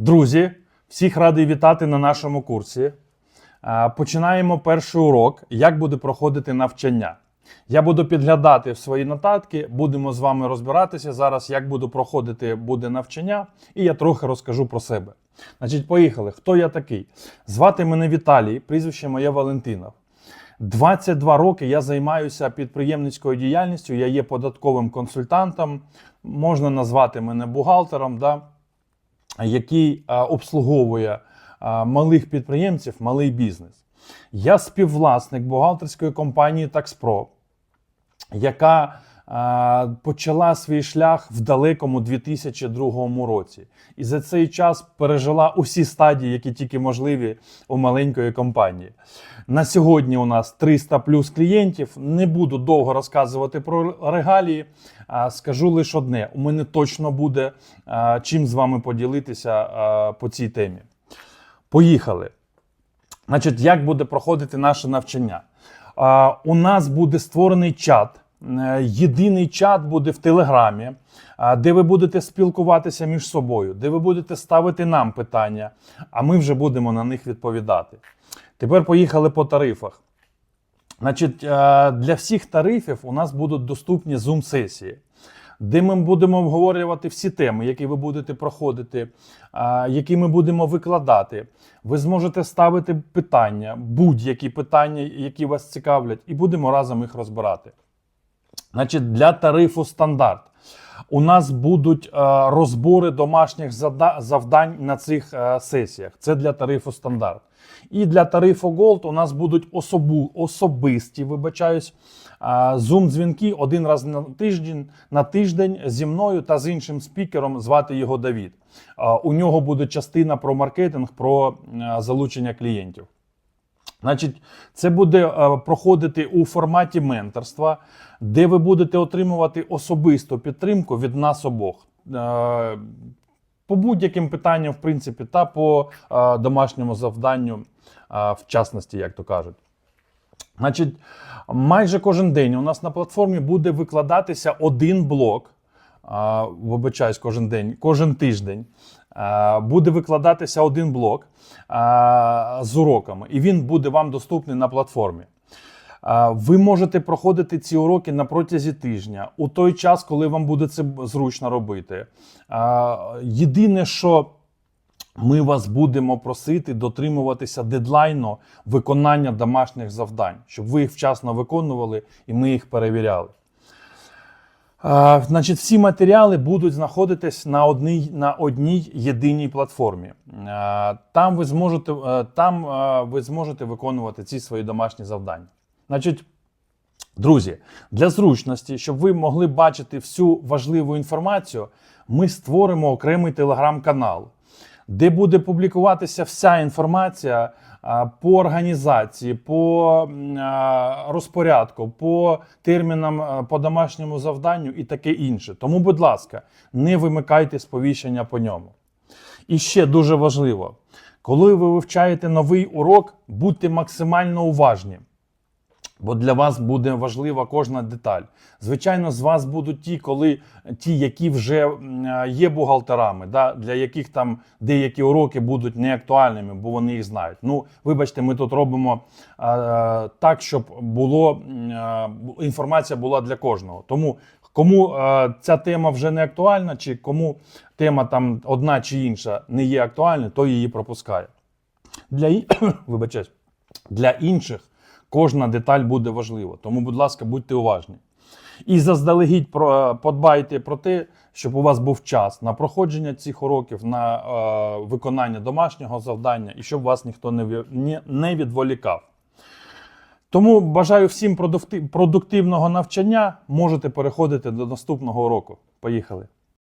Друзі, всіх радий вітати на нашому курсі. Е, Починаємо перший урок, як буде проходити навчання. Я буду підглядати в свої нотатки, будемо з вами розбиратися зараз, як буде проходити буде навчання, і я трохи розкажу про себе. Значить, поїхали. Хто я такий? Звати мене Віталій, прізвище моє Валентинов. 22 роки я займаюся підприємницькою діяльністю, я є податковим консультантом, можна назвати мене бухгалтером. Да? Який обслуговує малих підприємців, малий бізнес. Я співвласник бухгалтерської компанії TaxPro, яка почала свій шлях в далекому 2002 році. І за цей час пережила усі стадії, які тільки можливі у маленької компанії. На сьогодні у нас 300 плюс клієнтів. Не буду довго розказувати про регалії. Скажу лише одне: у мене точно буде чим з вами поділитися по цій темі. Поїхали. Значить, як буде проходити наше навчання? У нас буде створений чат. Е, Єдиний чат буде в Телеграмі, де ви будете спілкуватися між собою, де ви будете ставити нам питання, а ми вже будемо на них відповідати. Тепер поїхали по тарифах. Значить, е, для всіх тарифів у нас будуть доступні Zoom-сесії, де ми будемо обговорювати всі теми, які ви будете проходити, е, які ми будемо викладати. Ви зможете ставити питання, будь-які питання, які вас цікавлять, і будемо разом їх розбирати. Значить, для тарифу стандарт. У нас будуть е, розбори домашніх завдань на цих е, сесіях. Це для тарифу стандарт. І для тарифу Gold у нас будуть особу, особисті, вибачаюсь, зум-дзвінки один раз на тиждень, на тиждень зі мною та з іншим спікером, звати його Давід. Е, у нього буде частина про маркетинг, про е, залучення клієнтів. Значить, це буде е, проходити у форматі менторства, де ви будете отримувати особисту підтримку від нас обох. Е, По будь-яким питанням, в принципі, та по е, домашньому завданню, в частності, як то кажуть. Значить, майже кожен день у нас на платформі буде викладатися один блок. Вибачаюсь, кожен день, кожен тиждень буде викладатися один блок з уроками, і він буде вам доступний на платформі. Ви можете проходити ці уроки на протязі тижня у той час, коли вам буде це зручно робити. Єдине, що ми вас будемо просити дотримуватися дедлайну виконання домашніх завдань, щоб ви їх вчасно виконували і ми їх перевіряли. Значить, всі матеріали будуть знаходитись на одній, на одній єдиній платформі. Там ви зможете, е, там е, ви зможете виконувати ці свої домашні завдання. Значить, Друзі, для зручності, щоб ви могли бачити всю важливу інформацію, ми створимо окремий телеграм-канал, де буде публікуватися вся інформація по організації, по розпорядку, по термінам по домашньому завданню і таке інше. Тому, будь ласка, не вимикайте сповіщення по ньому. І ще дуже важливо, коли ви вивчаєте новий урок, будьте максимально уважні. Бо для вас буде важлива кожна деталь. Звичайно, з вас будуть ті, коли ті, які вже е, є бухгалтерами, да, для яких там деякі уроки будуть неактуальними, бо вони їх знають. Ну, вибачте, ми тут робимо е, так, щоб було е, інформація була для кожного. Тому кому е, ця тема вже не актуальна, чи кому тема там одна чи інша не є актуальною, то її пропускає. Для, вибачаюсь, для інших кожна деталь буде важлива. Тому, будь ласка, будьте уважні. І заздалегідь про, подбайте про те, щоб у вас був час на проходження цих уроків, на е, виконання домашнього завдання і щоб вас ніхто не, не, не відволікав. Тому бажаю всім продуктивного навчання. Можете переходити до наступного уроку. Поїхали!